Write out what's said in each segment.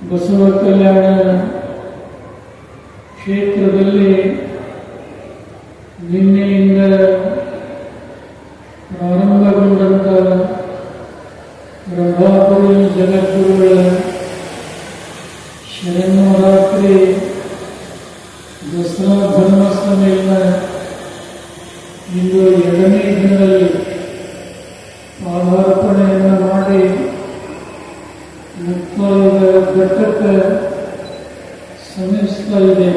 ಬಸವ ಕಲ್ಯಾಣ ಕ್ಷೇತ್ರದಲ್ಲಿ ನಿನ್ನೆಯಿಂದ ಪ್ರಾರಂಭಗೊಂಡಂತ ರಂಭಾಪುರಿ ಜಗದ್ಗುರುಗಳ ಶರನ್ನವರಾತ್ರಿ ದಸರಾ ಧರ್ಮ ಸಮ್ಮೇಳನ ಇಂದು ಎರಡನೇ ದಿನದಲ್ಲಿ ಪಾದಾರ್ಪಣೆಯನ್ನು ಮಾಡಿ ಮುಕ್ತಾಯದ ಘಟ್ಟಕ್ಕೆ ಶ್ರಮಿಸ್ತಾ ಇದೆ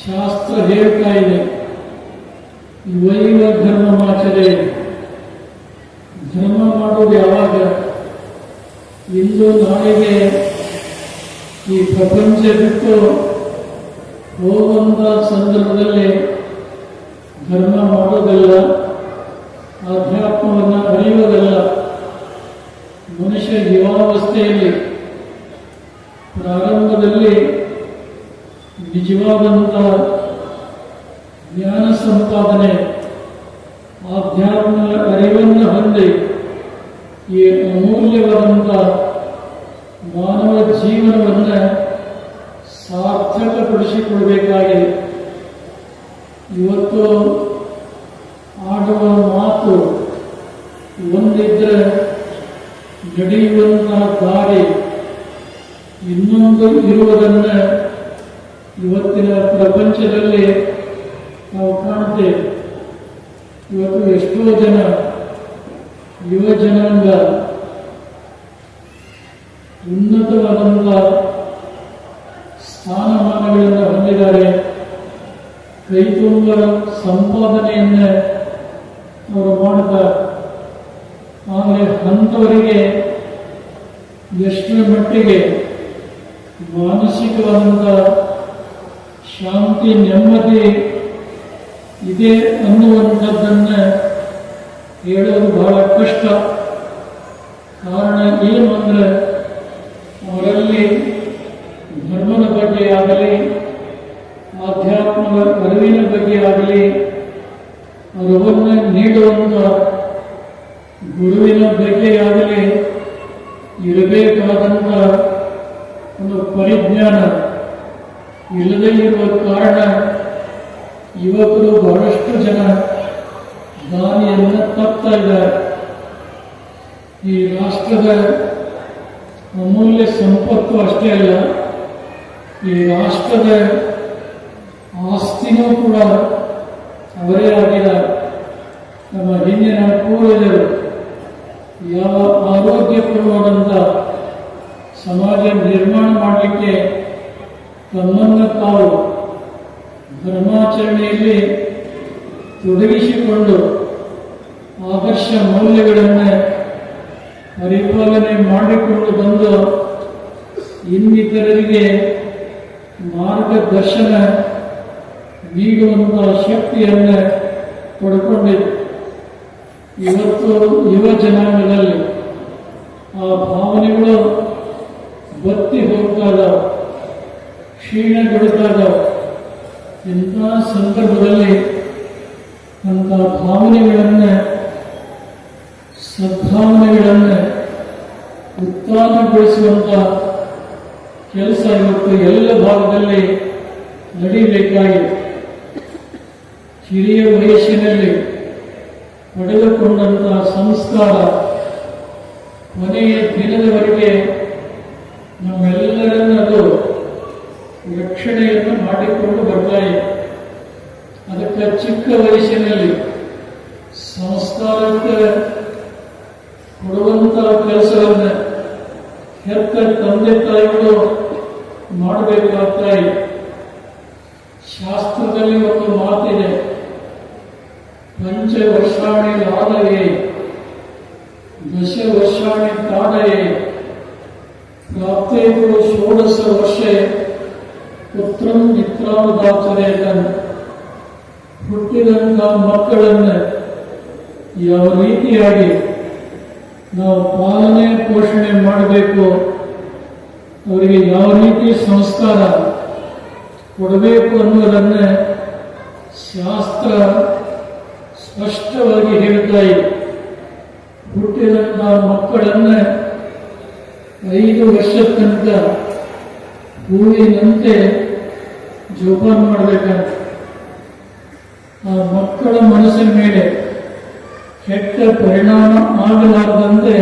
ಶಾಸ್ತ್ರ ಹೇಳ್ತಾ ಇದೆ ವೈವ ಧರ್ಮಮಾಚರೆ ಧರ್ಮ ಮಾಡೋದು ಯಾವಾಗ ಇಂದು ನಾಳೆಗೆ ಈ ಪ್ರಪಂಚ ಬಿಟ್ಟು ಹೋಗುವಂತ ಸಂದರ್ಭದಲ್ಲಿ ಧರ್ಮ ಮಾಡೋದಲ್ಲ ಆಧ್ಯಾತ್ಮವನ್ನು ಅರಿಯುವುದಲ್ಲ, ಮನುಷ್ಯ ಜೀವಾವಸ್ಥೆಯಲ್ಲಿ, ಪ್ರಾರಂಭದಲ್ಲಿ ನಿಜವಾದಂಥ ಜ್ಞಾನ ಸಂಪಾದನೆ ಆಧ್ಯಾತ್ಮ ಅರಿವನ್ನು ಹೊಂದಿ ಈ ಅಮೂಲ್ಯವಾದಂಥ ಮಾನವ ಜೀವನವನ್ನು ಸಾರ್ಥಕಪಡಿಸಿಕೊಳ್ಬೇಕಾಗಿದೆ ಇವತ್ತು ನಡೆಯುವಂತಹ ದಾರಿ ಇನ್ನೊಂದು ಇರುವುದನ್ನು ಇವತ್ತಿನ ಪ್ರಪಂಚದಲ್ಲಿ ನಾವು ಕಾಣುತ್ತೇವೆ ಇವತ್ತು ಎಷ್ಟೋ ಜನ ಯುವ ಜನಾಂಗ ಉನ್ನತವಾದಂಥ ಸ್ಥಾನಮಾನಗಳನ್ನು ಹೊಂದಿದ್ದಾರೆ. ಕೈ ತುಂಬ ಸಂಪಾದನೆಯನ್ನೇ ಅವರು ಮಾಡುತ್ತಾರೆ. ಆದರೆ ಅಂಥವರಿಗೆ ಎಷ್ಟರ ಮಟ್ಟಿಗೆ ಮಾನಸಿಕವಾದಂಥ ಶಾಂತಿ, ನೆಮ್ಮದಿ ಇದೆ ಅನ್ನುವಂಥದ್ದನ್ನು ಹೇಳೋದು ಬಹಳ ಕಷ್ಟ. ಕಾರಣ ಏನು ಅಂದರೆ ಅವರಲ್ಲಿ ಧರ್ಮದ ಬಗ್ಗೆ ಆಗಲಿ, ಆಧ್ಯಾತ್ಮದ ಅರಿವಿನ ಬಗ್ಗೆ ಆಗಲಿ ಅವರವನ್ನ ನೀಡುವಂಥ ಗುರುವಿನ ಬಗ್ಗೆಯಾಗಲಿ ಇರಬೇಕಾದಂಥ ಒಂದು ಪರಿಜ್ಞಾನ ಇಲ್ಲದೇ ಇರುವ ಕಾರಣ ಯುವಕರು ಬಹಳಷ್ಟು ಜನ ದಾನಿಯನ್ನು ತಪ್ತಾ ಇದ್ದಾರೆ. ಈ ರಾಷ್ಟ್ರದ ಅಮೂಲ್ಯ ಸಂಪತ್ತು ಅಷ್ಟೇ ಅಲ್ಲ, ಈ ರಾಷ್ಟ್ರದ ಆಸ್ತಿನೂ ಕೂಡ ಅವರೇ ಆಗಿದ್ದಾರೆ. ನಮ್ಮ ಹಿಂದಿನ ಪೂರ್ವಜರು ಯಾವ ಆರೋಗ್ಯಪೂರ್ಣವಾದಂಥ ಸಮಾಜ ನಿರ್ಮಾಣ ಮಾಡಲಿಕ್ಕೆ ತಮ್ಮನ್ನು ತಾವು ಧರ್ಮಾಚರಣೆಯಲ್ಲಿ ತೊಡಗಿಸಿಕೊಂಡು ಆದರ್ಶ ಮೌಲ್ಯಗಳನ್ನು ಪರಿಪಾಲನೆ ಮಾಡಿಕೊಂಡು ಬಂದು ಇನ್ನಿತರರಿಗೆ ಮಾರ್ಗದರ್ಶನ ನೀಡುವಂತಹ ಶಕ್ತಿಯನ್ನು ಪಡ್ಕೊಂಡಿದೆ ಇವತ್ತು ಯುವ ಜನಾಂಗದಲ್ಲಿ ಆ ಭಾವನೆಗಳು ಬತ್ತಿ ಹೋಗ್ತಾ ಇದಾವೆ ಕ್ಷೀಣಗೊಳ್ತಾ ಇದಾವೆ ಇಂಥ ಸಂದರ್ಭದಲ್ಲಿ ಅಂಥ ಭಾವನೆಗಳನ್ನು, ಸದ್ಭಾವನೆಗಳನ್ನು ಉತ್ಥಾನಗೊಳಿಸುವಂಥ ಕೆಲಸ ಇವತ್ತು ಎಲ್ಲ ಭಾಗದಲ್ಲಿ ನಡೀಬೇಕಾಗಿದೆ. ಹಿರಿಯ ವಯಸ್ಸಿನಲ್ಲಿ ಪಡೆದುಕೊಂಡಂತಹ ಸಂಸ್ಕಾರ ಕೊನೆಯ ದಿನದವರೆಗೆ ನಮ್ಮೆಲ್ಲರನ್ನದು ರಕ್ಷಣೆಯನ್ನು ಮಾಡಿಕೊಂಡು ಬರ್ತಾ ಇದೆ. ಅದಕ್ಕೆ ಚಿಕ್ಕ ವಯಸ್ಸಿನಲ್ಲಿ ಸಂಸ್ಕಾರಕ್ಕೆ ಕೊಡುವಂತಹ ಕೆಲಸವನ್ನು ಹೆತ್ತ ತಂದೆ ತಾಯಿಗಳು ಮಾಡಬೇಕಾಗ್ತಾ ಇದೆ. ಶಾಸ್ತ್ರದಲ್ಲಿ ಒಂದು ಮಾತಿದೆ ಪಂಚ ವರ್ಷಾಣಿ ಲಾಲಯೆ, ದಶ ವರ್ಷಾಣಿ ತಾಡಯೇ ಪ್ರಾಪ್ತೇಗಳು ಷೋಡಶ ವರ್ಷೆ, ಪುತ್ರಂ ಮಿತ್ರಾವದಾಚರೇತನ್ ಹುಟ್ಟಿದಂಥ ಮಕ್ಕಳನ್ನು, ಯಾವ ರೀತಿಯಾಗಿ ನಾವು ಪಾಲನೆ ಪೋಷಣೆ ಮಾಡಬೇಕು, ಅವರಿಗೆ ಯಾವ ರೀತಿ ಸಂಸ್ಕಾರ ಕೊಡಬೇಕು ಅನ್ನೋದನ್ನ ಶಾಸ್ತ್ರ ಸ್ಪಷ್ಟವಾಗಿ ಹೇಳ್ತಾ ಇದೆ ಹುಟ್ಟಿದಂಥ ಮಕ್ಕಳನ್ನ ಐದು ವರ್ಷದ ತನಕ ಹೂವಿನಂತೆ ಜೋಪಾನ ಮಾಡಬೇಕಂತ. ಆ ಮಕ್ಕಳ ಮನಸ್ಸಿನ ಮೇಲೆ ಕೆಟ್ಟ ಪರಿಣಾಮ ಆಗಲಾರದಂತೆ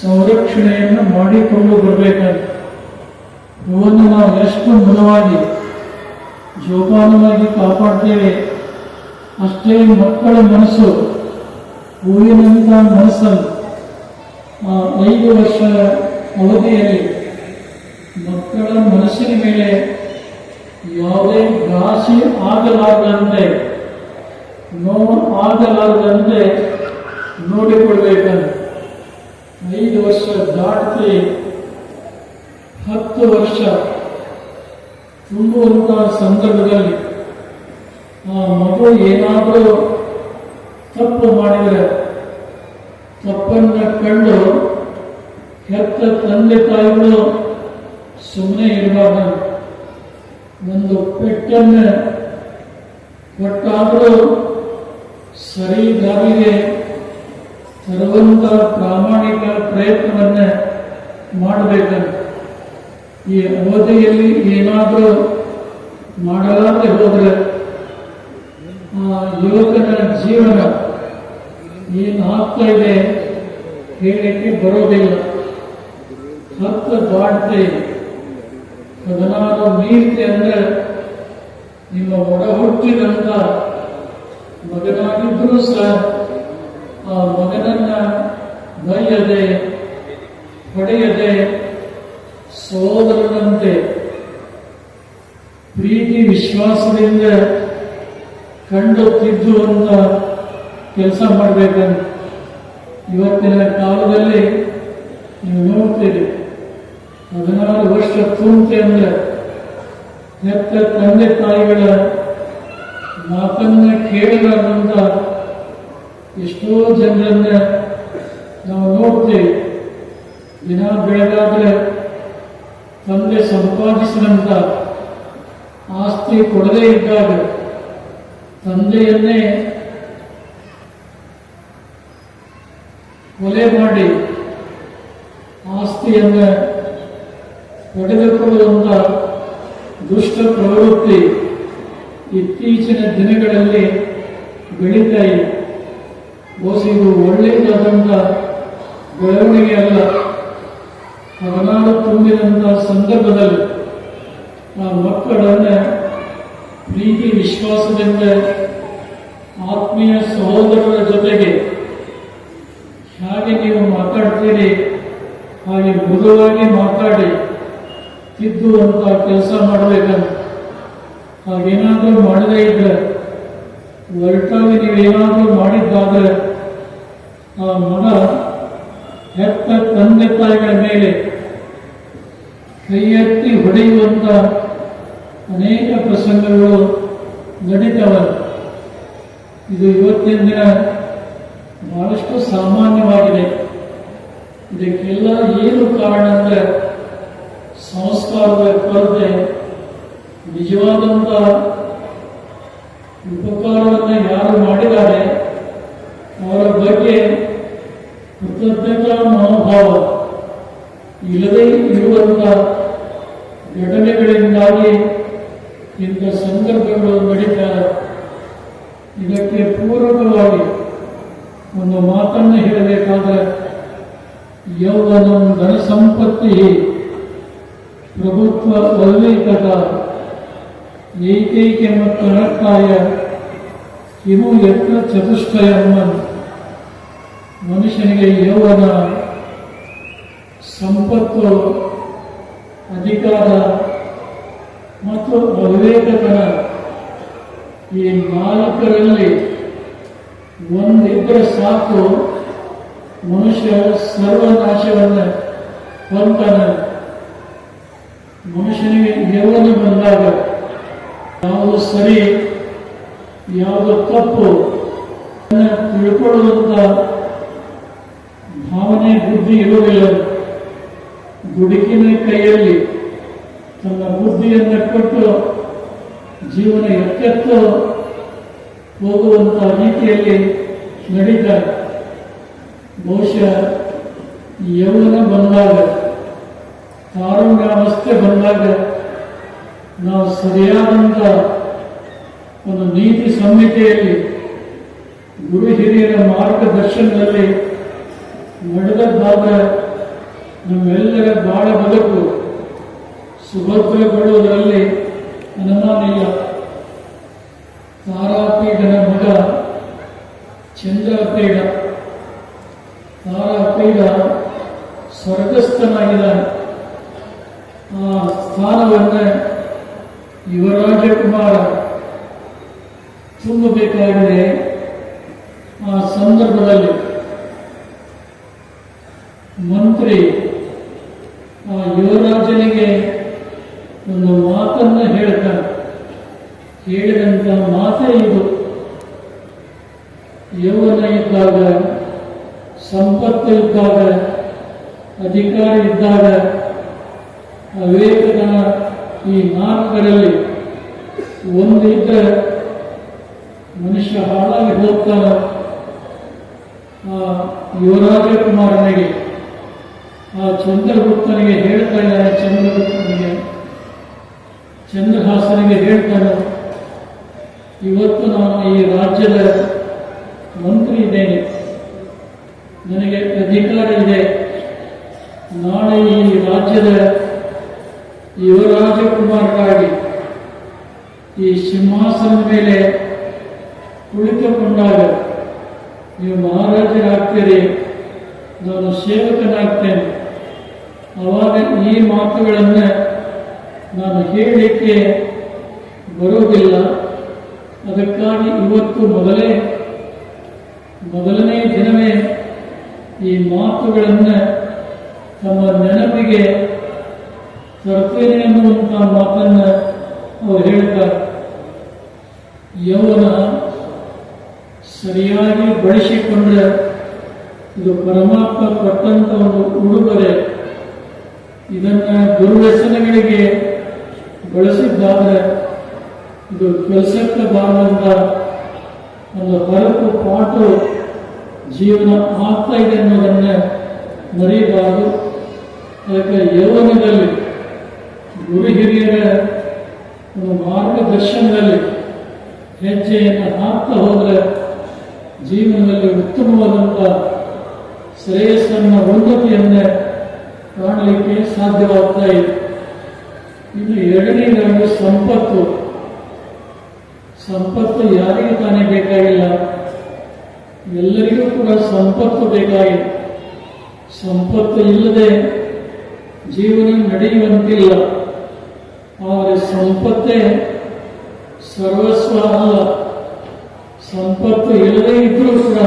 ಸಂರಕ್ಷಣೆಯನ್ನು ಮಾಡಿಕೊಂಡು ಬರಬೇಕಂತ. ಹೂವನ್ನು ನಾವು ಎಷ್ಟು ಮನವಾಗಿ ಜೋಪಾನವಾಗಿ ಕಾಪಾಡ್ತೇವೆ. ಅಷ್ಟೇ ಮಕ್ಕಳ ಮನಸ್ಸು ಹೂವಿನಂಥ ಮನಸ್ಸನ್ನು ಐದು ವರ್ಷ ಅವಧಿಯಲ್ಲಿ ಮಕ್ಕಳ ಮನಸ್ಸಿನ ಮೇಲೆ ಯಾವುದೇ ಘಾಸಿ ಆಗಲಾರದಂತೆ, ನೋವು ಆಗಲಾರದಂತೆ ನೋಡಿಕೊಳ್ಬೇಕಂತ. ಐದು ವರ್ಷ ದಾಟಿ ಹತ್ತು ವರ್ಷ ತುಂಬುವಂತಹ ಸಂದರ್ಭದಲ್ಲಿ ಮಗು ಏನಾದರೂ ತಪ್ಪು ಮಾಡಿದರೆ ತಪ್ಪನ್ನು ಕಂಡು ಹೆತ್ತ ತಂದೆ ತಾಯಿಗಳು ಸುಮ್ಮನೆ ಇರಬಾರ್ದು. ಒಂದು ಪೆಟ್ಟನ್ನು ಕೊಟ್ಟಾದರೂ ಸರಿ ದಾರಿಗೆ ತರುವಂತ ಪ್ರಾಮಾಣಿಕ ಪ್ರಯತ್ನವನ್ನ ಮಾಡಬೇಕಂತ. ಈ ಅವಧಿಯಲ್ಲಿ ಏನಾದರೂ ಮಾಡಲಾರದೆ ಹೋದರೆ ಆ ಯುವಕನ ಜೀವನ ಆಗ್ತಾ ಇದೆ ಹೇಳಕ್ಕೆ ಬರೋದಿಲ್ಲ. ಹತ್ತು ದಾಟ್ತೆ ಹದಿನಾರು ಮೀರಿತೆ ಅಂದ್ರೆ ನಿಮ್ಮ ಒಡ ಹುಟ್ಟಿದಂತ ಮಗನಾಗಿದ್ದರೂ ಸಹ ಆ ಮಗನನ್ನ ಬೈಯದೆ, ಹೊಡೆಯದೆ, ಸೋದರನಂತೆ, ಪ್ರೀತಿ, ವಿಶ್ವಾಸದಿಂದ ಕಂಡು ತಿದ್ದುವಂತ ಕೆಲಸ ಮಾಡಬೇಕಂತ. ಇವತ್ತಿನ ಕಾಲದಲ್ಲಿ ನೀವು ನೋಡ್ತೀರಿ, ಹದಿನಾರು ವರ್ಷ ತುಂಬ್ತಿ ಅಂದ್ರೆ ಹೆತ್ತ ತಂದೆ ತಾಯಿಗಳ ಮಾತನ್ನ ಕೇಳಲಾರ್ದಂತ ಎಷ್ಟೋ ಜನರನ್ನ ನಾವು ನೋಡ್ತೀವಿ. ದಿನ ಬೆಳಗಾದ್ರೆ ತಂದೆ ಸಂಪಾದಿಸಿದಂಥ ಆಸ್ತಿ ಕೊಡದೇ ಇದ್ದಾಗ ತಂದೆಯನ್ನೇ ಕೊಲೆ ಮಾಡಿ ಆಸ್ತಿಯನ್ನ ಪಡೆದುಕೊಳ್ಳುವಂಥ ದುಷ್ಟ ಪ್ರವೃತ್ತಿ ಇತ್ತೀಚಿನ ದಿನಗಳಲ್ಲಿ ಬೆಳೀತಾ ಇದೆ. ಇದು ಒಳ್ಳೆಯದಾದಂಥ ಬೆಳವಣಿಗೆ ಅಲ್ಲ. ಹದಿನಾರು ತುಂಬಿದಂಥ ಸಂದರ್ಭದಲ್ಲಿ ಆ ಮಕ್ಕಳನ್ನ ಪ್ರೀತಿ, ವಿಶ್ವಾಸದಿಂದ ಆತ್ಮೀಯ ಸಹೋದರರ ಜೊತೆಗೆ ಹಾಗೆ ನೀವು ಮಾತಾಡ್ತೀರಿ, ಹಾಗೆ ಮೃದುವಾಗಿ ಮಾತಾಡಿ ತಿದ್ದುವಂತ ಕೆಲಸ ಮಾಡಬೇಕಂತ. ಹಾಗೇನಾದರೂ ಮಾಡದೇ ಇದ್ರೆ ಒರಟಾಗಿ ನೀವೇನಾದರೂ ಮಾಡಿದ್ದಾದ್ರೆ, ಆ ಮಗ ಹೆತ್ತ ತಂದೆ ತಾಯಿಗಳ ಮೇಲೆ ಕೈ ಎತ್ತಿ ಹೊಡೆಯುವಂತ ಅನೇಕ ಪ್ರಸಂಗಗಳು ನಡೀತವೆ. ಇದು ಇವತ್ತಿನ ದಿನ ಬಹಳಷ್ಟು ಸಾಮಾನ್ಯವಾಗಿದೆ. ಇದಕ್ಕೆಲ್ಲ ಏನು ಕಾರಣ ಅಂದರೆ ಸಂಸ್ಕಾರದ ಕೊರತೆ ನಿಜವಾದಂತ ಉಪಕಾರವನ್ನು ಯಾರು ಮಾಡಿದ್ದಾರೆ, ಅವರ ಬಗ್ಗೆ ಕೃತಜ್ಞತಾ ಮನೋಭಾವ ಇಲ್ಲದೇ ಇರುವಂತ ಘಟನೆಗಳಿಂದಾಗಿ ಇಂಥ ಸಂದರ್ಭಗಳು ನಡೀತಾ ಇದಕ್ಕೆ ಪೂರಕವಾಗಿ ಒಂದು ಮಾತನ್ನು ಹೇಳಬೇಕಾದ್ರೆ, ಯೌವನ ಧನ ಸಂಪತ್ತಿ ಪ್ರಭುತ್ವ ಅಲ್ವೈಕತ ಏಕೈಕ ಮತ್ತು ಅಣಕ್ಕಾಯ ಇವು ಯತ್ನ ಚತುಷ್ಟಯ ಮನುಷ್ಯನಿಗೆ ಯೌವನ ಸಂಪತ್ತು ಅಧಿಕಾರ ಮತ್ತು ಅವಿವೇಕತನ ಈ ನಾಲ್ಕರಲ್ಲಿ ಒಂದಿಬ್ಬರು ಸಾಕು ಮನುಷ್ಯ ಸರ್ವನಾಶವನ್ನು ಹೊಂತಾನೆ ಮನುಷ್ಯನಿಗೆ ಯೌವನ ಬಂದಾಗ ಯಾವುದು ಸರಿ ಯಾವುದು ತಪ್ಪು ತಿಳ್ಕೊಳ್ಳುವಂತ ಭಾವನೆ, ಬುದ್ಧಿ ಇರುವುದಿಲ್ಲ. ಗುಡುಕಿನ ಕೈಯಲ್ಲಿ ತನ್ನ ಬುದ್ಧಿಯನ್ನ ಕೊಟ್ಟು ಜೀವನ ಎತ್ತೆತ್ತು ಹೋಗುವಂತ ರೀತಿಯಲ್ಲಿ ನಡೀತಾರೆ. ಬಹುಶಃ ಯೌವನ ಬಂದಾಗ, ತಾರುಣ್ಯಾವಸ್ಥೆ ಬಂದಾಗ ನಾವು ಸರಿಯಾದಂಥ ಒಂದು ನೀತಿ ಸಂಹಿತೆಯಲ್ಲಿ ಗುರು ಹಿರಿಯರ ಮಾರ್ಗದರ್ಶನದಲ್ಲಿ ನಡೆದದ್ದಾದ ನಮ್ಮೆಲ್ಲರ ಬಾಳ ಬದುಕು ಸುಭದ್ರಗೊಳ್ಳುವುದರಲ್ಲಿ ಅನುಮಾನಿಲ್ಲ. ತಾರಾಪೀಠನ ಮಗ ಚಂದ್ರಪೀಠ ತಾರಾಪೀಠ ಸ್ವರ್ಗಸ್ಥನಾಗಿದ್ದಾನೆ ಆ ಸ್ಥಾನವನ್ನು ಯುವರಾಜಕುಮಾರ ತುಂಬಬೇಕಾಗಿದೆ ಆ ಸಂದರ್ಭದಲ್ಲಿ ಮಂತ್ರಿ ಆ ಯುವರಾಜನಿಗೆ ಒಂದು ಮಾತನ್ನು ಹೇಳ್ತಾನೆ ಹೇಳಿದಂಥ ಮಾತೇ ಇದು ಯೌವನ ಇದ್ದಾಗ ಸಂಪತ್ತು ಇದ್ದಾಗ ಅಧಿಕಾರ ಇದ್ದಾಗ ಅವಿವೇಕದ ಈ ನಾಲ್ಕರಲ್ಲಿ ಒಂದಿದ್ದರೆ ಮನುಷ್ಯ ಹಾಳಾಗಿ ಹೋಗ್ತಾನ ಆ ಯುವರಾಜ ಕುಮಾರನಿಗೆ ಆ ಚಂದ್ರಗುಪ್ತನಿಗೆ ಹೇಳ್ತಾ ಇದ್ದಾನೆ ಚಂದ್ರಗುಪ್ತನಿಗೆ. ಚಂದ್ರಹಾಸನಿಗೆ ಹೇಳ್ತಾನೆ ಇವತ್ತು ನಾನು ಈ ರಾಜ್ಯದ ಮಂತ್ರಿ ಇದ್ದೇನೆ. ನನಗೆ ಅಧಿಕಾರ ಇದೆ. ನಾಳೆ ಈ ರಾಜ್ಯದ ಯುವರಾಜಕುಮಾರರಾಗಿ ಈ ಸಿಂಹಾಸನದ ಮೇಲೆ ಕುಳಿತುಕೊಂಡಾಗ ನೀವು ಮಹಾರಾಜರಾಗ್ತೀರಿ. ನಾನು ಸೇವಕನಾಗ್ತೇನೆ. ಆವಾಗ ಈ ಮಾತುಗಳನ್ನು ನಾನು ಹೇಳಲಿಕ್ಕೆ ಬರುವುದಿಲ್ಲ. ಅದಕ್ಕಾಗಿ ಇವತ್ತು ಮೊದಲೇ, ಮೊದಲನೇ ದಿನವೇ ಈ ಮಾತುಗಳನ್ನು ತಮ್ಮ ನೆನಪಿಗೆ ತರ್ತೇನೆ ಅನ್ನುವಂಥ ಮಾತನ್ನು ಅವರು ಹೇಳ್ತಾರೆ. ಯೌವನ ಸರಿಯಾಗಿ ಬಳಸಿಕೊಂಡ್ರೆ ಇದು ಪರಮಾತ್ಮ ಕೊಟ್ಟಂತ ಒಂದು ಉಡುಗೊರೆ. ಇದನ್ನ ದುರ್ವ್ಯಸನಗಳಿಗೆ ಬಳಸಿದ್ದಾದ್ರೆ ಇದು ಕೆಲಸಕ್ಕೆ ಬಾರದಂತ ಒಂದು ಹೊರತು ಪಾಟು ಜೀವನ ಆಗ್ತಾ ಇದೆ ಅನ್ನೋದನ್ನ ಮರೆಯಬಾರದು. ಅದಕ್ಕೆ ಯೌವನದಲ್ಲಿ, ಗುರು ಹಿರಿಯರ ಒಂದು ಮಾರ್ಗದರ್ಶನದಲ್ಲಿ ಹೆಜ್ಜೆಯನ್ನು ಹಾಕ್ತಾ ಹೋದರೆ ಜೀವನದಲ್ಲಿ ಉತ್ತಮವಾದಂಥ ಶ್ರೇಯಸ್ಸನ್ನು ಉನ್ನತಿಯನ್ನು ಕಾಣಲಿಕ್ಕೆ ಸಾಧ್ಯವಾಗ್ತಾ ಇದೆ. ಇನ್ನು ಎರಡನೇದಾಗಿ ಸಂಪತ್ತು. ಸಂಪತ್ತು ಯಾರಿಗೆ ತಾನೇ ಬೇಕಾಗಿಲ್ಲ? ಎಲ್ಲರಿಗೂ ಕೂಡ ಸಂಪತ್ತು ಬೇಕಾಗಿದೆ. ಸಂಪತ್ತು ಇಲ್ಲದೆ ಜೀವನ ನಡೆಯುವಂತಿಲ್ಲ. ಆದರೆ ಸಂಪತ್ತೇ ಸರ್ವಸ್ವ ಅಲ್ಲ. ಸಂಪತ್ತು ಇಲ್ಲದೇ ಇದ್ರೂ ಕೂಡ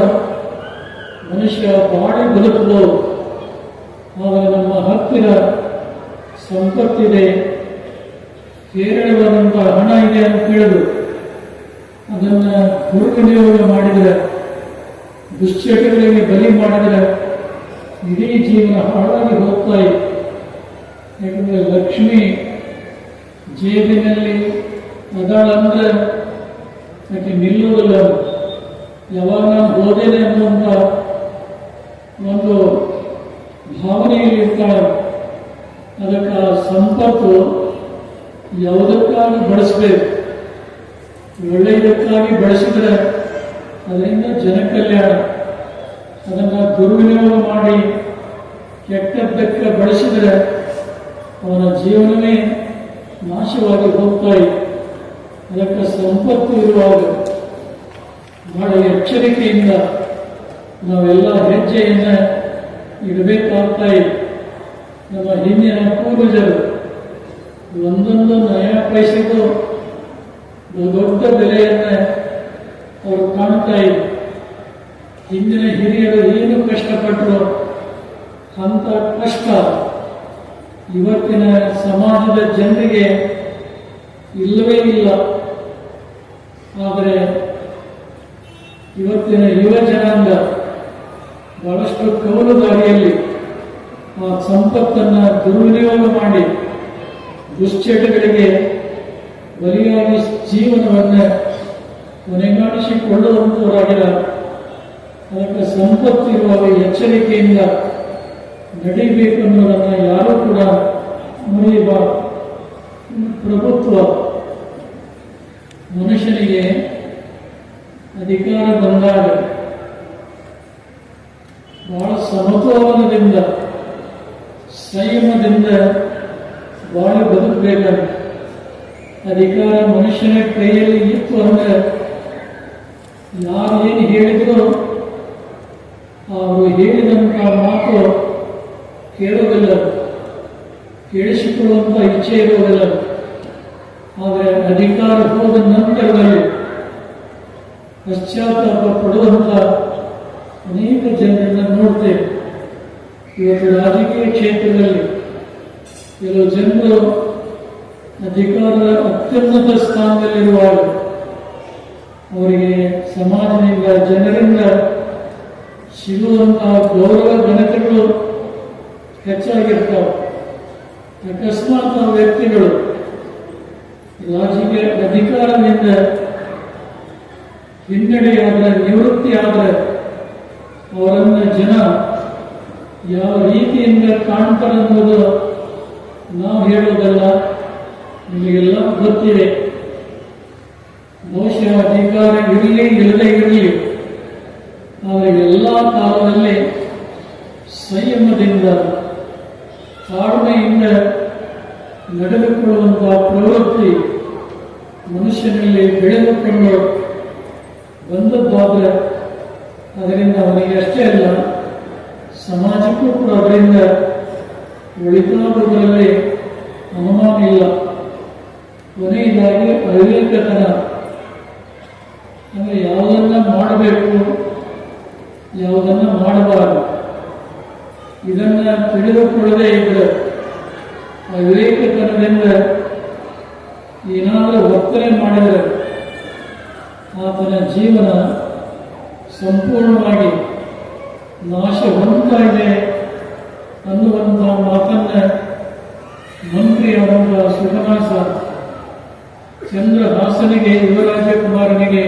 ಮನುಷ್ಯ ಬಾಡಿ ಬದುಕಬಹುದು. ಆದರೆ ನಮ್ಮ ಹತ್ತಿರ ಸಂಪತ್ತಿದೆ. ಹೇರಳವಾದಂಥ ಹಣ ಇದೆ ಅಂತ ಹೇಳಿದ್ರು. ಅದನ್ನು ದುರ್ವಿನಿಯೋಗ ಮಾಡಿದರೆ, ದುಶ್ಚಟಗಳಿಗೆ ಬಲಿ ಮಾಡಿದರೆ ಇಡೀ ಜೀವನ ಹಾಳಾಗಿ ಹೋಗ್ತಾ ಇದೆ. ಯಾಕಂದರೆ ಲಕ್ಷ್ಮಿ ಜೇಬಿನಲ್ಲಿ ಅದಾಳಂದ್ರೆ ಯಾಕೆ ನಿಲ್ಲುವುದಿಲ್ಲ. ಯಾವಾಗ ನಾನು ಹೋದೇನೆ ಅನ್ನುವಂಥ ಒಂದು ಭಾವನೆಯಲ್ಲಿ ಇರ್ತಾಳೆ ಅದಕ್ಕೆ ಆ ಸಂಪತ್ತು ಯಾವುದಕ್ಕಾಗಿ ಬಳಸಬೇಕು? ಒಳ್ಳೆಯದಕ್ಕಾಗಿ ಬಳಸಿದರೆ ಅದರಿಂದ ಜನಕಲ್ಯಾಣ ಅದನ್ನು ದುರ್ವಿನಿಯೋಗ ಮಾಡಿ ಕೆಟ್ಟದ್ದಕ್ಕೆ ಬಳಸಿದರೆ ಅವನ ಜೀವನವೇ ನಾಶವಾಗಿ ಹೋಗ್ತಾ ಇದೆ. ಅದಕ್ಕೆ ಸಂಪತ್ತು ಇರುವಾಗ ಬಹಳ ಎಚ್ಚರಿಕೆಯಿಂದ ನಾವೆಲ್ಲ ಹೆಜ್ಜೆಯನ್ನು ಇಡಬೇಕಾಗ್ತಾ ಇದೆ ನಮ್ಮ ಹಿಂದಿನ ಪೂರ್ವಜರು ಒಂದೊಂದು ನಯ ಪೈಸೆಗೂ ದೊಡ್ಡ ಬೆಲೆಯನ್ನು ಅವರು ಕಾಣ್ತಾ ಇದ್ರು ಹಿಂದಿನ ಹಿರಿಯರು ಏನು ಕಷ್ಟಪಟ್ಟರು ಅಂತ ಕಷ್ಟ. ಇವತ್ತಿನ ಸಮಾಜದ ಜನರಿಗೆ ಇಲ್ಲವೇ ಇಲ್ಲ. ಆದರೆ ಇವತ್ತಿನ ಯುವ ಜನಾಂಗ ಬಹಳಷ್ಟು ಕವಲು ದಾರಿಯಲ್ಲಿ ಆ ಸಂಪತ್ತನ್ನ ದುರ್ವಿನಿಯೋಗ ಮಾಡಿ ದುಶ್ಚಟಗಳಿಗೆ ಬಲಿಯಾಗಿ ಜೀವನವನ್ನು ಕೊನೆಗಾಣಿಸಿಕೊಳ್ಳುವಂತವರಾಗಿಲ್ಲ ಅದಕ್ಕೆ ಸಂಪತ್ತು ಇರುವಾಗ ಎಚ್ಚರಿಕೆಯಿಂದ ನಡಿಬೇಕು ಯಾರೂ ಕೂಡ ಮರೆಯಬಾರದು ಪ್ರಭುತ್ವ ಮನುಷ್ಯನಿಗೆ ಅಧಿಕಾರ ಬಂದಾಗ ಬಹಳ ಸಮತೋಲನದಿಂದ ಸಂಯಮದಿಂದ ಬಾಳಿ ಬದುಕಬೇಕಾಗುತ್ತೆ ಮನುಷ್ಯನ ಕೈಯಲ್ಲಿ ಇತ್ತು ಅಂದ್ರೆ ಯಾರು ಏನು ಹೇಳಿದ್ರು, ಅವರು ಹೇಳಿದಂಥ ಮಾತು ಕೇಳೋದಿಲ್ಲ ಕೇಳಿಸಿಕೊಳ್ಳುವಂತ ಇಚ್ಛೆ ಇರುವುದಿಲ್ಲ. ಆದರೆ ಅಧಿಕಾರ ಹೋದ ನಂತರದಲ್ಲಿ ಪಶ್ಚಾತ್ತಾಪ ಪಡುವಂತ ಅನೇಕ ಜನರನ್ನು ನೋಡ್ತೇವೆ. ಇವತ್ತು ರಾಜಕೀಯ ಕ್ಷೇತ್ರದಲ್ಲಿ ಕೆಲವು ಜನರು ಅಧಿಕಾರದ ಅತ್ಯುನ್ನತ ಸ್ಥಾನದಲ್ಲಿರುವಾಗ ಅವರಿಗೆ ಸಮಾಜದಿಂದ ಜನರಿಂದ ಸಿಗುವಂತಹ ಗೌರವ ಘನತೆಗಳು ಹೆಚ್ಚಾಗಿರ್ತಾವೆ. ಅಕಸ್ಮಾತ್ ವ್ಯಕ್ತಿಗಳು ರಾಜಕೀಯ ಅಧಿಕಾರದಿಂದ ಹಿನ್ನಡೆಯಾದ ನಿವೃತ್ತಿ ಆದರೆ ಅವರನ್ನ ಜನ ಯಾವ ರೀತಿಯಿಂದ ಕಾಣ್ತಾರೆ ಅನ್ನೋದು ನಾವು ಹೇಳೋದಲ್ಲ. ನಿಮಗೆಲ್ಲ ಗೊತ್ತಿದೆ. ಬಹುಶಃ ಅಧಿಕಾರ ಇರಲಿ ಇಲ್ಲದೆ ಇರಲಿ. ಆದರೆ ಎಲ್ಲ ಕಾಲದಲ್ಲಿ ಸಂಯಮದಿಂದ, ತಾಳ್ಮೆಯಿಂದ ನಡೆದುಕೊಳ್ಳುವಂತಹ ಪ್ರವೃತ್ತಿ ಮನುಷ್ಯನಲ್ಲಿ ಬೆಳೆದುಕೊಂಡು ಬಂದದ್ದಾದ್ರೆ ಅದರಿಂದ ಅವನಿಗೆ ಅಷ್ಟೇ ಅಲ್ಲ, ಸಮಾಜಕ್ಕೂ ಕೂಡ ಅದರಿಂದ ಉಳಿತಾಗುವುದರಲ್ಲಿ ಅನುಮಾನ ಇಲ್ಲ. ಕೊನೆಯದಾಗಿ ಅವಿವೇಕತನ. ಅಂದರೆ ಯಾವುದನ್ನ ಮಾಡಬೇಕು, ಯಾವುದನ್ನ ಮಾಡಬಾರದು. ಇದನ್ನ ತಿಳಿದುಕೊಳ್ಳದೆ ಇದ್ದರೆ ಅವಿವೇಕತನದಿಂದ ಏನಾದರೂ ವರ್ತನೆ ಮಾಡಿದರೆ ಆತನ ಜೀವನ ಸಂಪೂರ್ಣವಾಗಿ ನಾಶ ಹೊಂದ್ತಾ ಇದೆ ಅನ್ನುವಂಥ ಮಾತನ್ನ ಮಂತ್ರಿಯಾದಂಥ ಸುಖನಾಸ ಚಂದ್ರಹಾಸನಿಗೆ ಯುವರಾಜಕುಮಾರನಿಗೆ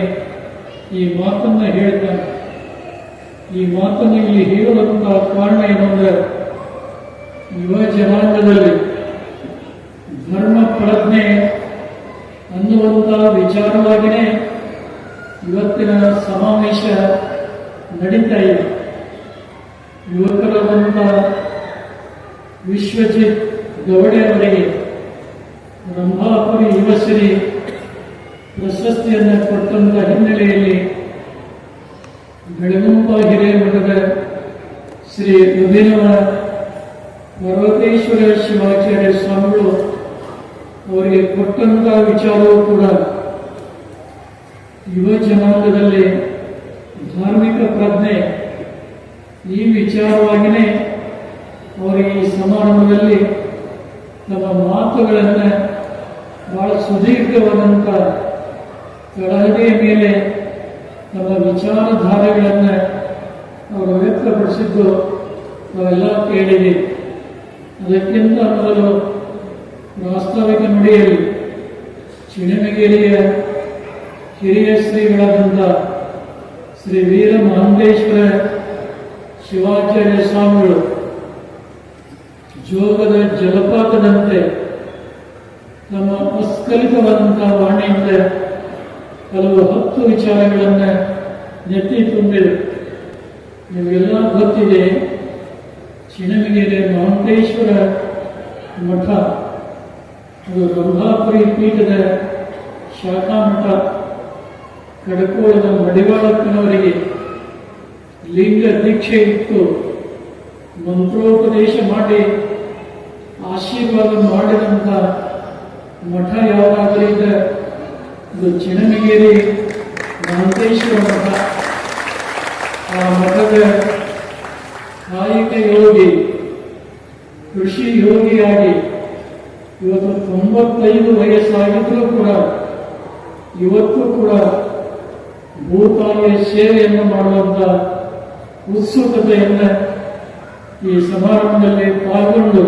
ಈ ಮಾತನ್ನ ಹೇಳ್ತಾನೆ. ಈ ಮಾತನ್ನು ಇಲ್ಲಿ ಹೇಳುವಂತಹ ಕಾರಣ ಏನಂದ್ರೆ ಯುವ ಜನಾಂಗದಲ್ಲಿ ಧರ್ಮ ಪ್ರಜ್ಞೆ ಅನ್ನುವಂತಹ ವಿಚಾರವಾಗಿಯೇ ಇವತ್ತಿನ ಸಮಾವೇಶ ನಡೀತಾ ಇದೆ. ಯುವಕರಾದಂತಹ ವಿಶ್ವಜಿತ್ ಗೌಡೆ ಅವರಿಗೆ ರಂಭಾಪುರಿ ಯುವಶ್ರೀ ಪ್ರಶಸ್ತಿಯನ್ನು ಕೊಟ್ಟಂತ ಹಿನ್ನೆಲೆಯಲ್ಲಿ ಬೆಳಗುಂಪ ಹಿರೇಮಠದ ಶ್ರೀ ಅಭಿನವ ಪರ್ವತೇಶ್ವರ ಶಿವಾಚಾರ್ಯ ಸ್ವಾಮಿಗಳು ಅವರಿಗೆ ಕೊಟ್ಟಂತ ವಿಚಾರವೂ ಕೂಡ ಯುವ ಜನಾಂಗದಲ್ಲಿ ಧಾರ್ಮಿಕ ಪ್ರಜ್ಞೆ ಈ ವಿಚಾರವಾಗಿಯೇ ಅವರಿಗೆ ಈ ಸಮಾರಂಭದಲ್ಲಿ ತಮ್ಮ ಮಾತುಗಳನ್ನು ಬಹಳ ಸುದೀರ್ಘವಾದಂಥ ತಳಹದಿಯ ಮೇಲೆ ತಮ್ಮ ವಿಚಾರಧಾರೆಗಳನ್ನು ಅವರು ವ್ಯಕ್ತಪಡಿಸಿದ್ದು ನಾವೆಲ್ಲ ಕೇಳಿದೆ. ಅದಕ್ಕಿಂತ ಮೊದಲು ವಾಸ್ತವಿಕ ನುಡಿಯಲ್ಲಿ ಚಿಣಮಗಿರಿಯ ಹಿರಿಯ ಶ್ರೀಗಳಾದಂಥ ಶ್ರೀ ವೀರ ಮಹಂತೇಶ್ವರ ಶಿವಾಚಾರ್ಯ ಸ್ವಾಮಿಗಳು ಜೋಗದ ಜಲಪಾತದಂತೆ ನಮ್ಮ ಅಸ್ಕಲಿತವಾದಂತಹ ವಾಣಿಯಿಂದ ಕೆಲವು ಹತ್ತು ವಿಚಾರಗಳನ್ನು ನೆತ್ತಿ ತುಂಬಿದೆ. ನಿಮಗೆಲ್ಲ ಗೊತ್ತಿದೆ ಚಿಣಮಗಿರಿ ಮಹಂತೇಶ್ವರ ಮಠ, ಅದು ಗಂಗಾಪುರಿ ಪೀಠದ ಶಾಖಾ ಮಠ ಕಡಕೋಳದ ಮಡಿವಾಳಪ್ಪನವರಿಗೆ ಲಿಂಗ ದೀಕ್ಷೆ ಇತ್ತು ಮಂತ್ರೋಪದೇಶ ಮಾಡಿ ಆಶೀರ್ವಾದ ಮಾಡಿದಂಥ ಮಠ ಯಾವಾಗಲಿದ್ದ ಇದು ಚಿನ್ನಗೇರಿ ಮಹಂತೇಶ್ವರ ಮಠ ಆ ಮಠದ ಕಾಯಕ ಯೋಗಿ ಕೃಷಿ ಯೋಗಿಯಾಗಿ ಇವತ್ತು ತೊಂಬತ್ತೈದು ವಯಸ್ಸಾಗಿದ್ರೂ ಕೂಡ ಇವತ್ತು ಕೂಡ ಭೂತಾಯಿಯ ಸೇವೆಯನ್ನು ಮಾಡುವಂತ ಉತ್ಸುಕತೆಯನ್ನು ಈ ಸಮಾರಂಭದಲ್ಲಿ ಪಾಲ್ಗೊಂಡು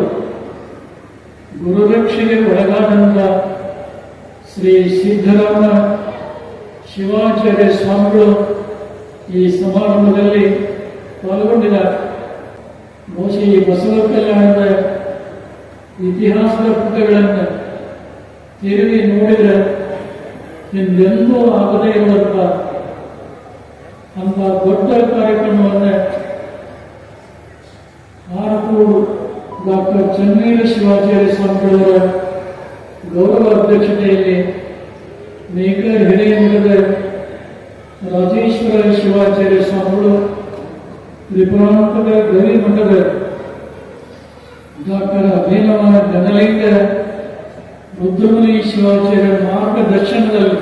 ಗುರುರಕ್ಷೆಗೆ ಒಳಗಾದಂಥ ಶ್ರೀ ಸಿದ್ದರಾಮ ಶಿವಾಚಾರ್ಯ ಸ್ವಾಮಿಗಳು ಈ ಸಮಾರಂಭದಲ್ಲಿ ಪಾಲ್ಗೊಂಡಿದ್ದ ಬಹುಶಃ ಈ ಬಸವ ಕಲ್ಯಾಣದ ಇತಿಹಾಸದ ಪುಟಗಳನ್ನು ತಿರುಗಿ ನೋಡಿದರೆ ಹಿಂದೆಂದೂ ಆಗದೇ ಇರುವಂಥ ಅಂತ ದೊಡ್ಡ ಕಾರ್ಯಕ್ರಮವನ್ನು ಆರಕೂರು ಡಾಕ್ಟರ್ ಚನ್ನವೀರ ಶಿವಾಚಾರ್ಯ ಸ್ವಾಮಿಗಳವರ ಗೌರವ ಅಧ್ಯಕ್ಷತೆಯಲ್ಲಿ ಮೇಕರ್ ಹಿರೇಮಠದ ರಾಜೇಶ್ವರ ಶಿವಾಚಾರ್ಯ ಸ್ವಾಮಿಗಳು ತ್ರಿಪುರಾಂತದ ಗೌರಿ ಮಠದ ಡಾಕ್ಟರ್ ಅಭಿನವ ಗಣಲಿಂಗ ರುದ್ರಮುನಿ ಶಿವಾಚಾರ್ಯ ಮಾರ್ಗದರ್ಶನದಲ್ಲಿ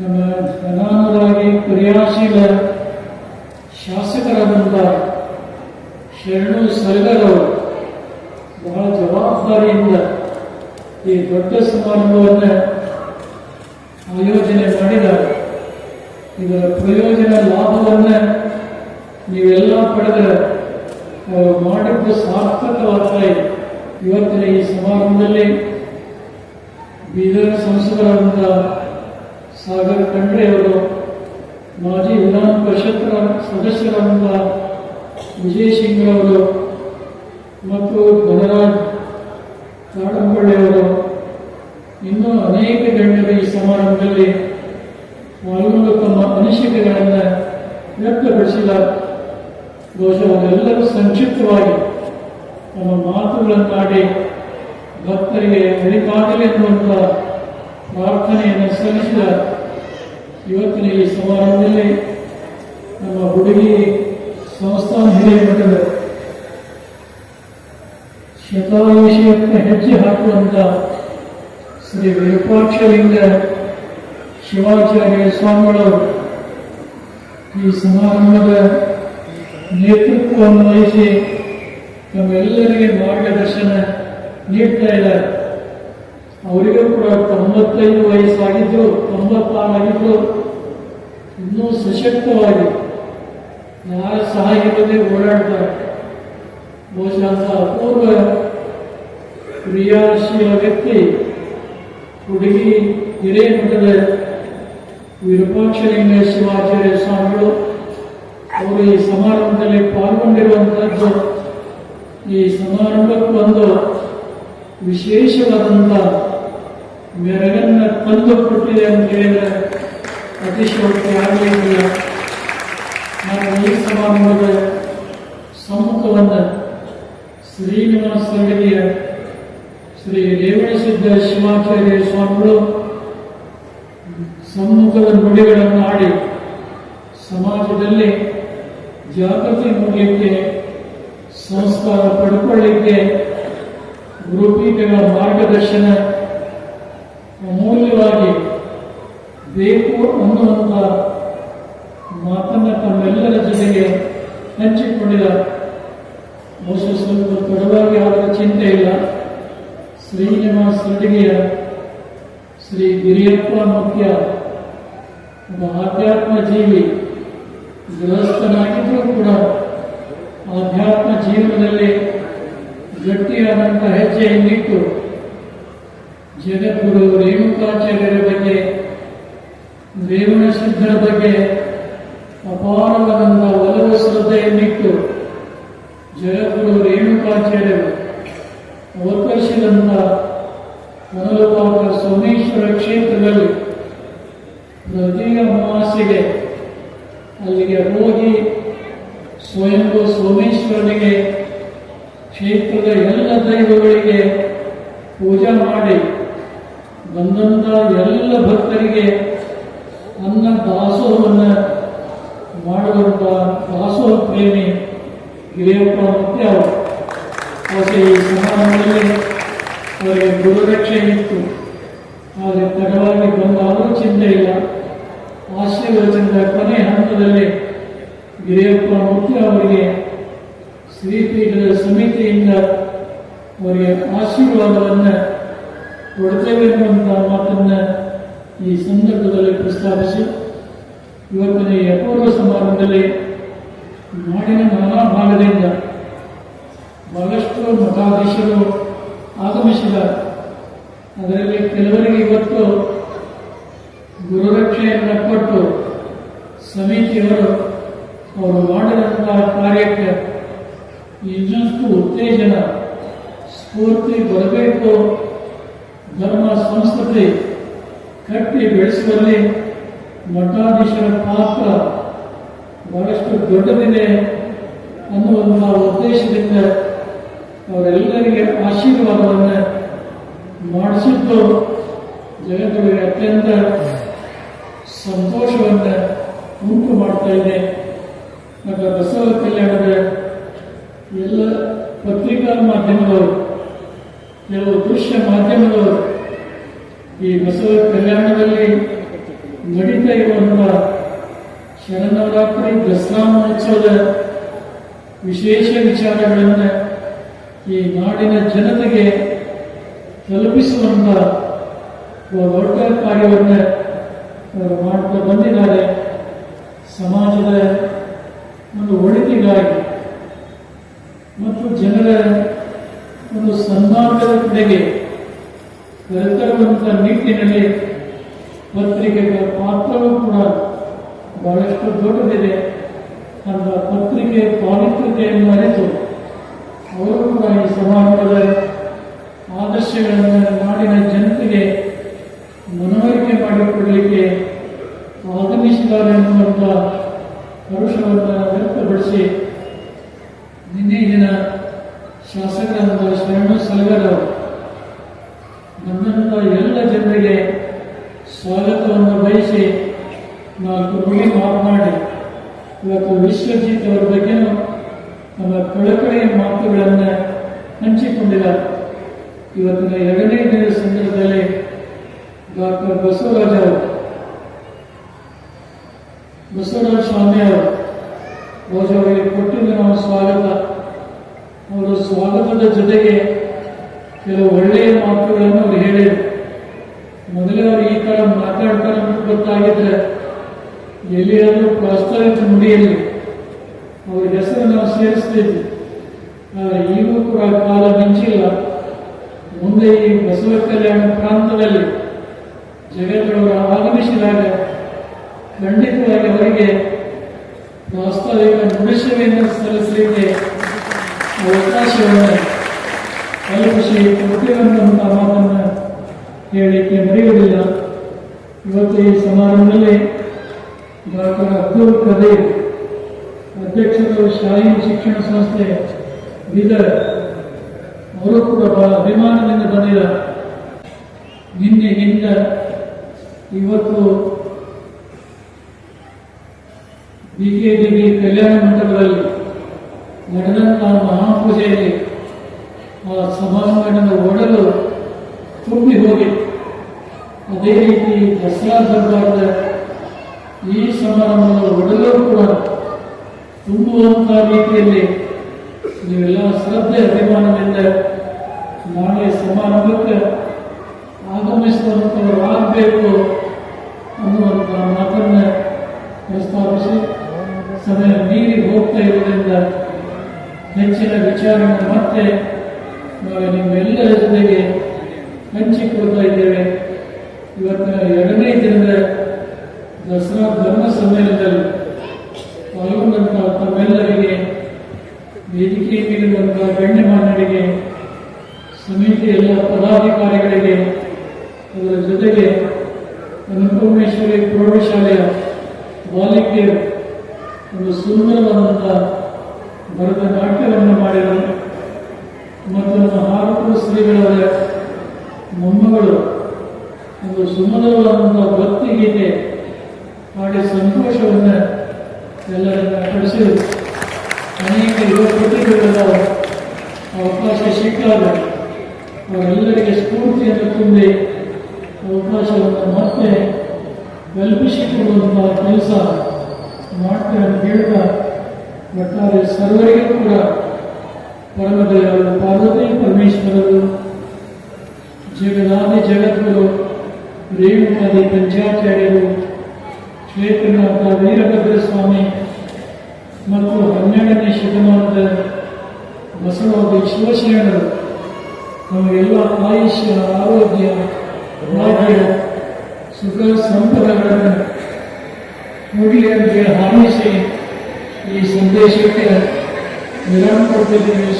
ನಮ್ಮ ಧನಾನುರಾಗಿ ಕ್ರಿಯಾಶೀಲ ಶಾಸಕರಾದಂಥ ಶರಣು ಸರಗರವರು ಬಹಳ ಜವಾಬ್ದಾರಿಯಿಂದ ಈ ದೊಡ್ಡ ಸಮಾರಂಭವನ್ನು ಆಯೋಜನೆ ಮಾಡಿದ ಇದರ ಪ್ರಯೋಜನ ಲಾಭವನ್ನು ನೀವೆಲ್ಲ ಪಡೆದ ಅವರು ಮಾಡಿದ್ದು ಸಾರ್ಥಕವಾಗ್ತಾ ಇದೆ. ಇವತ್ತಿನ ಈ ಸಮಾರಂಭದಲ್ಲಿ ಬೀದರ್ ಸಂಸದರಾದ ಸಾಗರ್ ಖಂಡ್ರೆ ಅವರು, ಮಾಜಿ ವಿಧಾನ ಪರಿಷತ್ ಸದಸ್ಯರಾದ ವಿಜಯ್ ಸಿಂಗ್ರವರು ಮತ್ತು ಧನರಾಜ್ ಕಾಡಂಬಳ್ಳಿಯವರು ಇನ್ನೂ ಅನೇಕ ಗಣ್ಯರು ಈ ಸಮಾರಂಭದಲ್ಲಿ ಪಾಲ್ಗೊಂಡು ತಮ್ಮ ಅನಿಸಿಕೆಗಳನ್ನು ವ್ಯಕ್ತಪಡಿಸಿದ ಬಹುಶಃ ಸಂಕ್ಷಿಪ್ತವಾಗಿ ತಮ್ಮ ಮಾತುಗಳನ್ನಾಡಿ ಭಕ್ತರಿಗೆ ಒಳಿತಾಗಲಿ ಎನ್ನುವಂಥ ಪ್ರಾರ್ಥನೆಯನ್ನು ಸಲ್ಲಿಸಿದ ಇವತ್ತಿನ ಈ ಸಮಾರಂಭದಲ್ಲಿ ನಮ್ಮ ಹುಡುಗಿ ಸಂಸ್ಥಾನ ಹಿರಿಯ ಮಠದ ಶತಾಯುಷಿಯತ್ತ ಹೆಜ್ಜೆ ಹಾಕುವಂತ ಶ್ರೀ ವಿರೂಪಾಕ್ಷಲಿಂಗ ಶಿವಾಚಾರ್ಯ ಸ್ವಾಮಿಗಳು ಈ ಸಮಾರಂಭದ ನೇತೃತ್ವವನ್ನು ವಹಿಸಿ ನಮ್ಮೆಲ್ಲರಿಗೆ ಮಾರ್ಗದರ್ಶನ ನೀಡ್ತಾ ಇದ್ದಾರೆ. ಅವರಿಗೂ ಕೂಡ ತೊಂಬತ್ತೈದು ವಯಸ್ಸಾಗಿದ್ದು, ತೊಂಬತ್ತಾರಾಗಿದ್ದು, ಇನ್ನೂ ಸಶಕ್ತವಾಗಿ ಯಾರ ಸಹಾಯದಲ್ಲಿ ಓಡಾಡ್ತಾರೆ. ಬಹುಶಃ ಅಪೂರ್ವ ಕ್ರಿಯಾಶೀಲ ವ್ಯಕ್ತಿ ಹುಡುಗಿ ಹಿರೇಮಠದ ವಿರೂಪಾಕ್ಷಲಿಂಗ ಶಿವಾಚಾರ್ಯ ಸ್ವಾಮಿಗಳು ಅವರು ಈ ಸಮಾರಂಭದಲ್ಲಿ ಪಾಲ್ಗೊಂಡಿರುವಂಥದ್ದು ಈ ಸಮಾರಂಭಕ್ಕೆ ಒಂದು ವಿಶೇಷವಾದಂಥ ಮೆರಗನ್ನ ತಂದು ಕೊಟ್ಟಿದೆ ಅಂತ ಹೇಳಿದ್ರೆ ಅತಿಶಯೋಕ್ತಿ ಆಗಲಿಲ್ಲ ನಾನು ಈ ಸಮಾರಂಭದ ಸಮ್ಮುಖವನ್ನು ಶ್ರೀನಿವಾಸ ಅಡಿಗೆಯ ಶ್ರೀ ರೇವಣಸಿದ್ಧ ಶಿವಾಚಾರ್ಯ ಸ್ವಾಮಿಗಳು ಸಮ್ಮುಖದ ನುಡಿಗಳನ್ನು ಆಡಿ ಸಮಾಜದಲ್ಲಿ ಜಾಗೃತಿ ಮೂಡಲಿಕ್ಕೆ, ಸಂಸ್ಕಾರ ಪಡ್ಕೊಳ್ಳಿಕ್ಕೆ ಗುರುಪೀಠಗಳ ಮಾರ್ಗದರ್ಶನ ಅಮೂಲ್ಯವಾಗಿ ಬೇಕು ಅನ್ನುವಂಥ ಮಾತನ್ನ ತಮ್ಮೆಲ್ಲರ ಜೊತೆಗೆ ಹಂಚಿಕೊಂಡಿದ್ದಾರೆ ಸ್ವಲ್ಪ ತಡವಾಗಿ ಆದ ಚಿಂತೆ ಇಲ್ಲ. ಶ್ರೀನಿವಾಸ್ ಅಡಿಗೆಯ ಶ್ರೀ ಗಿರಿಯಪ್ಪ ಮುಖ್ಯ, ಒಬ್ಬ ಆಧ್ಯಾತ್ಮ ಜೀವಿ ಗೃಹಸ್ಥನಾಗಿದ್ದರೂ ಕೂಡ ಆಧ್ಯಾತ್ಮ ಜೀವನದಲ್ಲಿ ಗಟ್ಟಿಯಾದಂಥ ಹೆಜ್ಜೆಯನ್ನಿಟ್ಟು ಜಗದ್ಗುರು ರೇಣುಕಾಚಾರ್ಯರ ಬಗ್ಗೆ, ರೇವಣ ಸಿದ್ಧರ ಬಗ್ಗೆ ಅಪಾರವಾದಂಥ ಒಲವು ಶ್ರದ್ಧೆಯನ್ನಿಟ್ಟು ಜಗದ್ಗುರು ರೇಣುಕಾಚಾರ್ಯರು ಅವತರಿಸಿದಂಥ ಮನೋಭಾವ ಸೋಮೇಶ್ವರ ಕ್ಷೇತ್ರದಲ್ಲಿ ಪ್ರತಿ ಅಮಾವಾಸ್ಯೆಗೆ ಅಲ್ಲಿಗೆ ಹೋಗಿ ಸ್ವಯಂಭೂ ಸೋಮೇಶ್ವರನಿಗೆ ಕ್ಷೇತ್ರದ ಎಲ್ಲ ದೈವಗಳಿಗೆ ಪೂಜೆ ಮಾಡಿ ಬಂದಂಥ ಎಲ್ಲ ಭಕ್ತರಿಗೆ ಅನ್ನ ದಾಸೋಹವನ್ನು ಮಾಡುವಂಥ ದಾಸೋಹ ಪ್ರೇಮಿ ಗಿರಿಯಪ್ಪ ಮುಖ್ಯ ಅವರು ಬಹುಶಃ ಈ ಸಮಾರಂಭದಲ್ಲಿ ಅವರಿಗೆ ಗುರುರಕ್ಷೆ ಇತ್ತು ಆದರೆ ತಡವಾಗಿ ಬಂದಾದರೂ ಚಿಂತೆ ಇಲ್ಲ ಆಶೀರ್ವಚನದ ಕೊನೆ ಹಂತದಲ್ಲಿ ಗಿರಿಯಪ್ಪ ಮೂರ್ತಿ ಅವರಿಗೆ ಶ್ರೀಪೀಠದ ಸಮಿತಿಯಿಂದ ಅವರಿಗೆ ಆಶೀರ್ವಾದವನ್ನು ಕೊಡ್ತೇವೆ ಎನ್ನುವಂತಹ ಮಾತನ್ನು ಈ ಸಂದರ್ಭದಲ್ಲಿ ಪ್ರಸ್ತಾಪಿಸಿ. ಇವತ್ತಿನ ಈ ಅಪೂರ್ವ ಸಮಾರಂಭದಲ್ಲಿ ನಾಡಿನ ನಾನಾ ಭಾಗದಿಂದ ಬಹಳಷ್ಟು ಮಠಾಧೀಶರು ಆಗಮಿಸಿದ. ಅದರಲ್ಲಿ ಕೆಲವರಿಗೆ ಇವತ್ತು ಗುರುರಕ್ಷೆಯನ್ನು ಕೊಟ್ಟು ಸಮಿತಿಯವರು ಅವರು ಮಾಡಿದಂತಹ ಕಾರ್ಯಕ್ಕೆ ಇನ್ನಷ್ಟು ಉತ್ತೇಜನ, ಸ್ಫೂರ್ತಿ ಬರಬೇಕು. ಧರ್ಮ ಸಂಸ್ಕೃತಿ ಕಟ್ಟಿ ಬೆಳೆಸುವಲ್ಲಿ ಮಠಾಧೀಶರ ಪಾತ್ರ ಬಹಳಷ್ಟು ದೊಡ್ಡದಿದೆ ಅನ್ನುವಂತಹ ಉದ್ದೇಶದಿಂದ ಅವರೆಲ್ಲರಿಗೆ ಆಶೀರ್ವಾದವನ್ನು ಮಾಡಿಸಿದ್ದು. ಜಗತ್ತಿಗೆ ಅತ್ಯಂತ ಸಂತೋಷವನ್ನು ಉಂಟು ಮಾಡ್ತಾ ಇದೆ. ಮತ್ತು ಬಸವ ಕಲ್ಯಾಣದ ಎಲ್ಲ ಪತ್ರಿಕಾ ಮಾಧ್ಯಮದವರು, ಕೆಲವು ದೃಶ್ಯ ಮಾಧ್ಯಮದವರು ಈ ಬಸವ ಕಲ್ಯಾಣದಲ್ಲಿ ನಡೀತಾ ಇರುವಂತಹ ಶರನವರಾತ್ರಿ ದಸರಾ ಮಹೋತ್ಸವದ ವಿಶೇಷ ವಿಚಾರಗಳನ್ನು ಈ ನಾಡಿನ ಜನತೆಗೆ ತಲುಪಿಸುವಂತ ಒಬ್ಬ ದೊಡ್ಡ ಕಾರ್ಯವನ್ನು ಮಾಡ್ತಾ ಬಂದಿದ್ದಾರೆ. ಸಮಾಜದ ಒಂದು ಒಳಿತಿಗಾಗಿ ಮತ್ತು ಜನರ ಒಂದು ಸನ್ಮಾನದ ಕಡೆಗೆ ಕರೆತರುವಂಥ ನಿಟ್ಟಿನಲ್ಲಿ ಪತ್ರಿಕೆಗಳ ಪಾತ್ರವೂ ಕೂಡ ಬಹಳಷ್ಟು ದೊಡ್ಡದಿದೆ. ಅಂತ ಪತ್ರಿಕೆ ಪಾವಿತ್ರ್ಯತೆಯನ್ನು ಅರಿತು ಅವರು ಕೂಡ ಈ ಸಮಾಜದ ಆದರ್ಶಗಳನ್ನು ನಾಡಿನ ಜನತೆಗೆ ಮನವರಿಕೆ ಮಾಡಿಕೊಡಲಿಕ್ಕೆ ಆಗಮಿಸಿದ್ದಾರೆ ಎನ್ನುವಂಥ ಹರುಷವನ್ನು ವ್ಯಕ್ತಪಡಿಸಿ ನಿನ್ನೆ ದಿನ ಶಾಸಕರಾದ ಶರಣ ಸಲಗರ್ ಅವರು ಬಂದಂಥ ಎಲ್ಲ ಜನರಿಗೆ ಸ್ವಾಗತವನ್ನು ಬಯಸಿ ನಾಲ್ಕು ನುಡಿ ಮಾತನಾಡಿ ಇವತ್ತು ವಿಶ್ವಜಿತ್ ಅವರ ಬಗ್ಗೆನೂ ತಮ್ಮ ಕಳಕಳಿಯ ಮಾತುಗಳನ್ನು ಹಂಚಿಕೊಂಡಿದ್ದಾರೆ ಇವತ್ತಿನ ಎರಡನೇ ದಿನದ ಸಂದರ್ಭದಲ್ಲಿ ಡಾಕ್ಟರ್ ಬಸವರಾಜ ಅವರು ಬಸವರಾಜ ಸ್ವಾಮಿ ಅವರು ಬಹುಶಃ ಅವರಿಗೆ ಕೊಟ್ಟಿದ್ದು ನಾವು ಸ್ವಾಗತ ಅವರು ಸ್ವಾಗತದ ಜೊತೆಗೆ ಕೆಲವು ಒಳ್ಳೆಯ ಮಾತುಗಳನ್ನು ಅವರು ಹೇಳಿದರು ಮೊದಲೇ ಅವರು ಈ ತರ ಮಾತಾಡ್ತಾರೆ ಅಂತ ಗೊತ್ತಾಗಿದ್ರೆ ಎಲ್ಲಿಯಾದರೂ ಪ್ರಾಸ್ತಾವಿಕ ನುಡಿಯಲ್ಲಿ ಅವ್ರ ಹೆಸರು ನಾವು ಸೇರಿಸ್ತಿದ್ವಿ ಆದರೆ ಈಗೂ ಕೂಡ ಕಾಲ ಮಿಂಚಿಲ್ಲ. ಮುಂದೆ ಈ ಬಸವ ಕಲ್ಯಾಣ ಪ್ರಾಂತದಲ್ಲಿ ಜಗತ್ತವರು ಆಗಮಿಸಿದಾಗ ಖಂಡಿತವಾಗಿ ಅವರಿಗೆ ವಾಸ್ತವಿಕ ನುಡಿಸವೆಯನ್ನು ಸಲ್ಲಿಸಲಿಕ್ಕೆ ಅವಕಾಶವನ್ನು ಕಲ್ಪಿಸಿ ಕೊಟ್ಟಿರುವಂತಹ ಮಾತನ್ನು ಹೇಳಲಿಕ್ಕೆ ಮರೆಯುವುದಿಲ್ಲ. ಇವತ್ತು ಈ ಸಮಾರಂಭದಲ್ಲಿ ಡಾಕ್ಟರ್ ಅಬ್ದುಲ್ ಕದೀರ್ ಅಧ್ಯಕ್ಷರು ಶಾಹಿ ಶಿಕ್ಷಣ ಸಂಸ್ಥೆ ಬೀದರ್, ಅವರು ಕೂಡ ಬಹಳ ಅಭಿಮಾನದಿಂದ ಬಂದಿದ್ದಾರೆ. ನಿನ್ನೆಗಿಂತ ಇವತ್ತು ಬಿಕೆಡಿಬಿ ಕಲ್ಯಾಣ ಮಂಟಪದಲ್ಲಿ ನಡೆದಂತಹ ಮಹಾಪೂಜೆಯಲ್ಲಿ ಆ ಸಭಾಂಗಣದ ಒಡಲು ತುಂಬಿ ಹೋಗಿ. ಅದೇ ರೀತಿ ದಸರಾ ದರ್ಬಾರದ ಈ ಸಮಾರಂಭದ ಒಡಲು ಕೂಡ ತುಂಬುವಂತಹ ರೀತಿಯಲ್ಲಿ ನೀವೆಲ್ಲ ಶ್ರದ್ಧೆ, ಅಭಿಮಾನದಿಂದ ನಾಳೆ ಸಮಾರಂಭಕ್ಕೆ ಆಗಮಿಸುವಂಥವರು ಆಗಬೇಕು ಅನ್ನುವಂಥ ಮಾತನ್ನು ಪ್ರಸ್ತಾಪಿಸಿ ಸಮಯ ಮೀರಿ ಹೋಗ್ತಾ ಇರುವುದರಿಂದ ಹೆಚ್ಚಿನ ವಿಚಾರವನ್ನು ಮತ್ತೆ ನಾವು ನಿಮ್ಮೆಲ್ಲರ ಜೊತೆಗೆ ಹಂಚಿಕೊಳ್ತಾ ಇದ್ದೇವೆ. ಇವತ್ತಿನ ಎರಡನೇ ದಿನದ ದಸರಾ ಧರ್ಮ ಸಮ್ಮೇಳನದಲ್ಲಿ ಪಾಲ್ಗೊಂಡಂತ ತಮ್ಮೆಲ್ಲರಿಗೆ ವೇದಿಕೆ ಮೇಲಿರುವಂತಹ ಗಣ್ಯಮಾನ್ಯರಿಗೆ, ಸಮಿತಿ ಎಲ್ಲ ಪದಾಧಿಕಾರಿಗಳಿಗೆ, ಅದರ ಜೊತೆಗೆ ಅನ್ನಪೂರ್ಣೇಶ್ವರಿ ಪ್ರೌಢಶಾಲೆಯ ಬಾಲಿಕೆಯರು ಒಂದು ಸುಂದರವಾದಂಥ ಭರತನಾಟ್ಯವನ್ನು ಮಾಡಿದರು. ಮತ್ತು ನಮ್ಮ ಹಾರೂರು ಶ್ರೀಗಳಾದ ಮೊಮ್ಮಗಳು ಒಂದು ಸುಮಧುರವಾದಂತಹ ಭಕ್ತಿ ಗೀತೆ ಹಾಡಿ ಸಂತೋಷವನ್ನು ಎಲ್ಲರನ್ನ ಕಳಿಸಿ ಅನೇಕ ಯುವ ಪ್ರತಿಭೆಗಳ ಅವಕಾಶ ಸಿಕ್ಕಾಗ ಅವರೆಲ್ಲರಿಗೆ ಸ್ಫೂರ್ತಿಯನ್ನು ತುಂಬಿ ಅವಕಾಶವನ್ನು ಮತ್ತೆ ಕಲ್ಪಿಸಿಕೊಡುವಂತಹ ಕೆಲಸ ಮಾಡ್ತಾರೆ ಅಂತ ಹೇಳ್ತಾ ಒಟ್ಟಾರೆ ಸರ್ವರಿಗೂ ಕೂಡ ಪರಮದೇವರು ಪಾರ್ವತಿ ಪರಮೇಶ್ವರರು, ಜಗದಾದಿ ಜಗದ್ಗುರು, ರೇಣುಕಾದಿ ಪಂಚಾಚಾರ್ಯರು ಶ್ವೇತನಾಥ ವೀರಭದ್ರ ಸ್ವಾಮಿ ಮತ್ತು ಹನ್ನೆರಡನೇ ಶತಮಾನದ ಬಸವ ಶಿವಶರಣರು ನಮಗೆಲ್ಲ ಆಯುಷ್ಯ, ಆರೋಗ್ಯ, ಭಾಗ್ಯ, ಸುಖ, ಸಂಪದಗಳನ್ನು ಕೊಡಲಿ ಅಂತ ಹಾರೈಸಿ ಈ ಸಂದೇಶಕ್ಕೆ ವಿರಾಮ ಕೊಡ್ತಿದ್ದೀವಿ